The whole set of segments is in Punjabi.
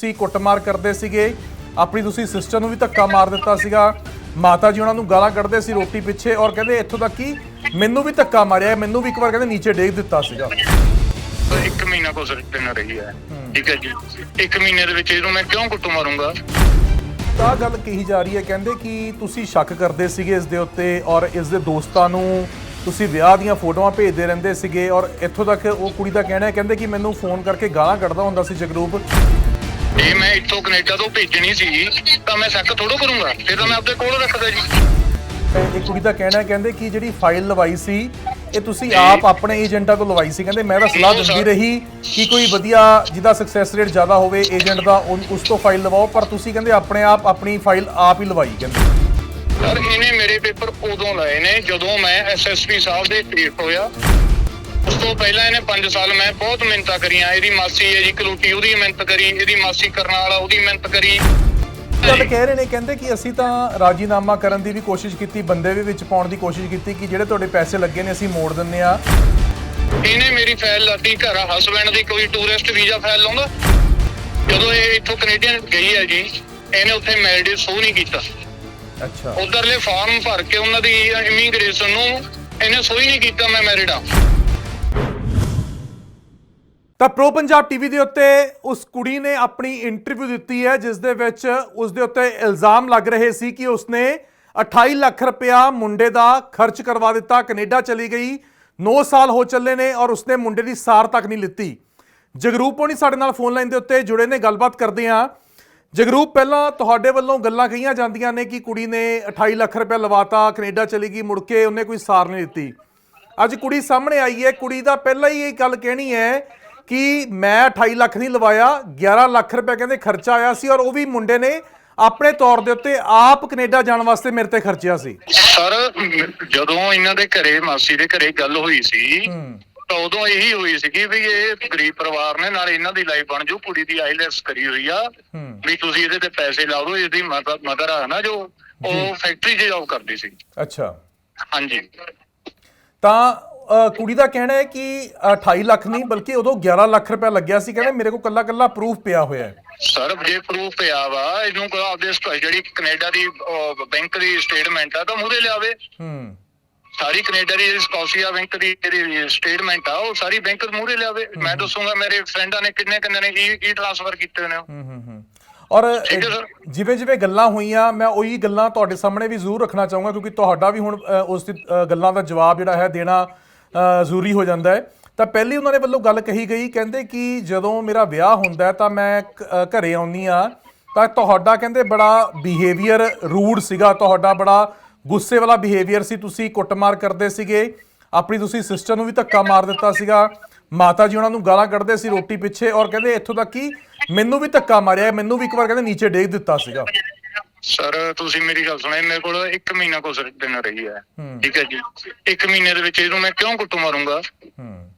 ਤੁਸੀਂ ਕੁੱਟਮਾਰ ਕਰਦੇ ਸੀਗੇ ਆਪਣੀ ਤੁਸੀਂ ਸਿਸਟਰ ਨੂੰ ਵੀ ਧੱਕਾ ਮਾਰ ਦਿੱਤਾ ਸੀਗਾ ਮਾਤਾ ਜੀ ਉਹਨਾਂ ਨੂੰ ਗਾਲਾਂ ਕੱਢਦੇ ਸੀ ਰੋਟੀ ਪਿੱਛੇ ਔਰ ਕਹਿੰਦੇ ਇੱਥੋਂ ਤੱਕ ਕਿ ਮੈਨੂੰ ਵੀ ਧੱਕਾ ਮਾਰਿਆ ਮੈਨੂੰ ਵੀ ਇੱਕ ਵਾਰ ਕਹਿੰਦੇ ਨੀਚੇ ਡੇਗ ਦਿੱਤਾ ਸੀਗਾ। ਇੱਕ ਮਹੀਨਾ ਕੋ ਸਿਰ ਦਿਨ ਰਹੀ ਹੈ। ਠੀਕ ਹੈ ਜੀ। ਇੱਕ ਮਹੀਨੇ ਦੇ ਵਿੱਚ ਇਹਨੂੰ ਮੈਂ ਕਿਉਂ ਕੁੱਟੂ ਮਾਰੂੰਗਾ? ਤਾਂ ਗੱਲ ਕਹੀ ਜਾ ਰਹੀ ਹੈ ਕਹਿੰਦੇ ਕਿ ਤੁਸੀਂ ਸ਼ੱਕ ਕਰਦੇ ਸੀਗੇ ਇਸ ਦੇ ਉੱਤੇ ਔਰ ਇਸ ਦੇ ਦੋਸਤਾਂ ਨੂੰ ਤੁਸੀਂ ਵਿਆਹ ਦੀਆਂ ਫੋਟੋਆਂ ਭੇਜਦੇ ਰਹਿੰਦੇ ਸੀਗੇ ਔਰ ਇੱਥੋਂ ਤੱਕ ਉਹ ਕੁੜੀ ਦਾ ਕਹਿਣਾ ਹੈ ਕਹਿੰਦੇ ਕਿ ਮੈਨੂੰ ਫੋਨ ਕਰਕੇ ਗਾਲਾਂ ਕੱਢਦਾ ਹੁੰਦਾ ਸੀ ਜਗਰੂਪ। ਜੇ ਮੈਂ ਇੱਥੋਂ ਕੈਨੇਡਾ ਤੋਂ ਭੇਜਣੀ ਸੀ ਤਾਂ ਮੈਂ ਸ਼ੱਕ ਥੋੜੋ ਕਰੂੰਗਾ। ਫਿਰ ਤਾਂ ਮੈਂ ਆਪਦੇ ਕੋਲ ਰੱਖਦਾ ਜੀ। ਇਹ ਕੁੜੀ ਦਾ ਕਹਿਣਾ ਹੈ ਕਹਿੰਦੇ ਕਿ ਜਿਹੜੀ ਫਾਈਲ ਲਵਾਈ ਸੀ ਇਹ ਤੁਸੀਂ ਆਪ ਆਪਣੇ ਏਜੰਟਾਂ ਤੋਂ ਲਵਾਈ ਸੀ। ਕਹਿੰਦੇ ਮੈਂ ਤਾਂ ਸਲਾਹ ਦਿੰਦੀ ਰਹੀ ਕਿ ਕੋਈ ਵਧੀਆ ਜਿਹਦਾ ਸਕਸੈਸ ਰੇਟ ਜ਼ਿਆਦਾ ਹੋਵੇ ਏਜੰਟ ਦਾ ਉਸ ਤੋਂ ਫਾਈਲ ਲਵਾਓ। ਪਰ ਤੁਸੀਂ ਕਹਿੰਦੇ ਆਪਣੇ ਆਪ ਆਪਣੀ ਫਾਈਲ ਆਪ ਹੀ ਲਵਾਈ ਕਹਿੰਦੇ। ਸਰ ਇਹਨੇ ਮੇਰੇ ਪੇਪਰ ਉਦੋਂ ਲਏ ਨੇ ਜਦੋਂ ਮੈਂ ਐਸਐਸਪੀ ਸਾਹਿਬ ਦੇ ਪੇਪ ਹੋਇਆ। ਉਸ ਤੋਂ ਪਹਿਲਾਂ ਇਹਨੇ 5 ਸਾਲ ਮੈਂ ਬਹੁਤ ਮਿਹਨਤਾਂ ਕਰੀਆਂ। ਇਹਦੀ ਮਾਸੀ ਹੈ ਜੀ ਕਲੂਟੀ ਉਹਦੀ ਮਿਹਨਤ ਕਰੀ ਇਹਦੀ ਮਾਸੀ ਕਰਨ ਵਾਲਾ ਉਹਦੀ ਮਿਹਨਤ ਕਰੀ। ਗੱਲ ਕਹਿ ਰਹੇ ਨੇ ਕਹਿੰਦੇ ਕਿ ਅਸੀਂ ਤਾਂ ਰਾਜੀਨਾਮਾ ਕਰਨ ਦੀ ਵੀ ਕੋਸ਼ਿਸ਼ ਕੀਤੀ ਬੰਦੇ ਵੀ ਵਿੱਚ ਪਾਉਣ ਦੀ ਕੋਸ਼ਿਸ਼ ਕੀਤੀ ਕਿ ਜਿਹੜੇ ਤੁਹਾਡੇ ਪੈਸੇ ਲੱਗੇ ਨੇ ਅਸੀਂ ਮੋੜ ਦਿੰਨੇ ਆ। ਇਹਨੇ ਮੇਰੀ ਫਾਈਲ ਲਾਤੀ ਘਰ ਹਸਬੈਂਡ ਦੀ ਕੋਈ ਟੂਰਿਸਟ ਵੀਜ਼ਾ ਫਾਈਲ ਲਾਉਂਦਾ। ਜਦੋਂ ਇਹ ਇੱਥੋਂ ਕੈਨੇਡੀਅਨ ਗਈ ਹੈ ਜੀ ਇਹਨੇ ਉੱਥੇ ਮੈਰਿਡ ਸ਼ੋ ਨਹੀਂ ਕੀਤਾ। ਅੱਛਾ। ਉਧਰਲੇ ਫਾਰਮ ਭਰ ਕੇ ਉਹਨਾਂ ਦੀ ਇਮੀਗ੍ਰੇਸ਼ਨ ਨੂੰ ਇਹਨੇ ਸੋਈ ਨਹੀਂ ਕੀਤਾ ਮੈਂ ਮੈਰਿਡ ਆ ਤਾਂ ਪ੍ਰੋ ਪੰਜਾਬ ਟੀਵੀ ਦੇ ਉੱਤੇ ਉਸ ਕੁੜੀ ਨੇ ਆਪਣੀ ਇੰਟਰਵਿਊ ਦਿੱਤੀ ਹੈ, ਜਿਸ ਦੇ ਵਿੱਚ ਉਸ ਦੇ ਉੱਤੇ ਇਲਜ਼ਾਮ ਲੱਗ ਰਹੇ ਸੀ ਕਿ ਉਸਨੇ 28 ਲੱਖ ਰੁਪਇਆ ਮੁੰਡੇ ਦਾ ਖਰਚ ਕਰਵਾ ਦਿੱਤਾ, ਕੈਨੇਡਾ ਚਲੀ ਗਈ 9 ਸਾਲ ਹੋ ਚੱਲੇ ਨੇ ਔਰ ਉਸਨੇ ਮੁੰਡੇ ਦੀ ਸਾਰ ਤੱਕ ਨਹੀਂ ਲਿੱਤੀ। ਜਗਰੂਪ ਹੋਣੀ ਸਾਡੇ ਨਾਲ ਫੋਨ ਲਾਈਨ ਦੇ ਉੱਤੇ ਜੁੜੇ ਨੇ, ਗੱਲਬਾਤ ਕਰਦੇ ਹਾਂ। ਜਗਰੂਪ, ਪਹਿਲਾਂ ਤੁਹਾਡੇ ਵੱਲੋਂ ਗੱਲਾਂ ਕਹੀਆਂ ਜਾਂਦੀਆਂ ਨੇ ਕਿ ਕੁੜੀ ਨੇ 28 ਲੱਖ ਰੁਪਇਆ ਲਵਾਤਾ, ਕੈਨੇਡਾ ਚਲੀ ਗਈ, ਮੁੜ ਕੇ ਉਹਨੇ ਕੋਈ ਸਾਰ ਨਹੀਂ ਦਿੱਤੀ। ਅੱਜ ਕੁੜੀ ਸਾਹਮਣੇ ਆਈ ਹੈ, ਕੁੜੀ ਦਾ ਪਹਿਲਾਂ ਹੀ ਇਹ ਗੱਲ ਕਹਿਣੀ ਹੈ ਕਿ ਮੈਂ 28 ਲੱਖ ਨਹੀਂ ਲਵਾਇਆ 11 ਲੱਖ ਰੁਪਏ ਕਹਿੰਦੇ ਖਰਚਾ ਆਇਆ ਸੀ ਔਰ ਉਹ ਵੀ ਮੁੰਡੇ ਨੇ ਆਪਣੇ ਤੌਰ ਦੇ ਉੱਤੇ ਆਪ ਕੈਨੇਡਾ ਜਾਣ ਵਾਸਤੇ ਮੇਰੇ ਤੇ ਖਰਚਿਆ ਸੀ। ਸਰ ਜਦੋਂ ਇਹਨਾਂ ਦੇ ਘਰੇ ਮਾਸੀ ਦੇ ਘਰੇ ਗੱਲ ਹੋਈ ਸੀ ਤਾਂ ਉਦੋਂ ਇਹੀ ਹੋਈ ਸੀਗੀ ਵੀ ਇਹ ਗਰੀਬ ਪਰਿਵਾਰ ਨੇ ਨਾਲ ਇਹਨਾਂ ਦੀ ਲਾਈਫ ਬਣ ਜੂ ਕੁੜੀ ਦੀ ਆਈਲੈਟਸ ਕਰੀ ਹੋਈ ਆ ਵੀ ਤੁਸੀਂ ਇਹਦੇ ਤੇ ਪੈਸੇ ਲਾ ਦਿਓ ਇਹਦੀ ਮਦਰ ਆ ਨਾ ਜੋ ਉਹ ਫੈਕਟਰੀ 'ਚ ਜੌਬ ਕਰਦੀ ਸੀ। ਅੱਛਾ। ਹਾਂਜੀ। ਤਾਂ ਕੁੜੀ ਦਾ ਕਹਿਣਾ ਹੈ ਕਿ 28 ਲੱਖ ਨਹੀਂ ਬਲਕਿ ਉਦੋਂ 11 ਲੱਖ ਰੁਪਏ ਲੱਗਿਆ ਸੀ। ਕਹਿੰਦੇ ਮੇਰੇ ਕੋਲ ਕੱਲਾ ਕੱਲਾ ਪ੍ਰੂਫ ਪਿਆ ਹੋਇਆ ਹੈ। ਸਰ ਜੇ ਪ੍ਰੂਫ ਪਿਆ ਵਾ ਇਹਨੂੰ ਕੋ ਆਪਦੇ ਸਟ- ਜਿਹੜੀ ਕੈਨੇਡਾ ਦੀ ਬੈਂਕ ਦੀ ਸਟੇਟਮੈਂਟ ਆ ਤਾਂ ਮੂਹਰੇ ਲਿਆਵੇ। ਹੂੰ। ਸਾਰੀ ਕੈਨੇਡਾ ਦੀ ਸਕੋਸ਼ੀਆ ਬੈਂਕ ਦੀ ਜਿਹੜੀ ਸਟੇਟਮੈਂਟ ਆ ਉਹ ਸਾਰੀ ਬੈਂਕ ਮੂਹਰੇ ਲਿਆਵੇ। ਮੈਂ ਦੱਸੂਗਾ ਮੇਰੇ ਫਰੈਂਡਾਂ ਨੇ ਕਿੰਨੇ ਕਿੰਨੇ ਨੇ ਈ ਟ੍ਰਾਂਸਫਰ ਕੀਤੇ ਨੇ। ਹੂੰ ਹੂੰ ਹੂੰ। ਔਰ ਠੀਕ ਹੈ ਸਰ। ਜਿਵੇਂ ਜਿਵੇਂ ਗੱਲਾਂ ਹੋਈਆਂ ਮੈਂ ਉਹੀ ਗੱਲਾਂ ਤੁਹਾਡੇ ਸਾਹਮਣੇ ਵੀ ਜ਼ਰੂਰ ਰੱਖਣਾ ਚਾਹੂੰਗਾ ਕਿਉਂਕਿ ਤੁਹਾਡਾ ਵੀ ਹੁਣ ਅ, ਉਸ ਦੀ ਅ, ਗੱਲਾਂ ਦਾ ਜਵਾਬ ਜਿਹੜਾ ਹੈ ਦੇਣਾ ਜ਼ਰੂਰੀ ਹੋ ਜਾਂਦਾ ਹੈ। ਤਾਂ ਪਹਿਲੀ ਉਹਨਾਂ ਦੇ ਵੱਲੋਂ ਗੱਲ ਕਹੀ ਗਈ, ਕਹਿੰਦੇ ਕਿ ਜਦੋਂ ਮੇਰਾ ਵਿਆਹ ਹੁੰਦਾ ਤਾਂ ਮੈਂ ਕ- ਘਰੇ ਆਉਣੀ ਆ ਤਾਂ ਤੁਹਾਡਾ ਕਹਿੰਦੇ ਬੜਾ ਬਿਹੇਵੀਅਰ ਰੂਡ ਸੀਗਾ, ਤੁਹਾਡਾ ਬੜਾ ਗੁੱਸੇ ਵਾਲਾ ਬਿਹੇਵੀਅਰ ਸੀ। ਤੁਸੀਂ ਕੁੱਟਮਾਰ ਕਰਦੇ ਸੀਗੇ, ਆਪਣੀ ਤੁਸੀਂ ਸਿਸਟਰ ਨੂੰ ਵੀ ਧੱਕਾ ਮਾਰ ਦਿੱਤਾ ਸੀਗਾ। ਮਾਤਾ ਜੀ ਉਹਨਾਂ ਨੂੰ ਗਾਲਾਂ ਕੱਢਦੇ ਸੀ ਰੋਟੀ ਪਿੱਛੇ ਔਰ ਕਹਿੰਦੇ ਇੱਥੋਂ ਤੱਕ ਕਿ ਮੈਨੂੰ ਵੀ ਧੱਕਾ ਮਾਰਿਆ, ਮੈਨੂੰ ਵੀ ਇੱਕ ਵਾਰ ਕਹਿੰਦੇ ਨੀਚੇ ਡੇਗ ਦਿੱਤਾ ਸੀਗਾ। ਸਰ ਤੁਸੀਂ ਮੇਰੀ ਗੱਲ ਸੁਣੋ ਮੇਰੇ ਕੋਲ 1 ਮਹੀਨਾ ਕੋ ਸਿਰ ਦਿਨ ਰਹੀ ਹੈ। ਹੂੰ। ਠੀਕ ਹੈ ਜੀ। 1 ਮਹੀਨੇ ਦੇ ਵਿੱਚ ਇਹਨੂੰ ਮੈਂ ਕਿਉਂ ਕੁੱਟੂ ਮਾਰੂੰਗਾ? ਹੂੰ।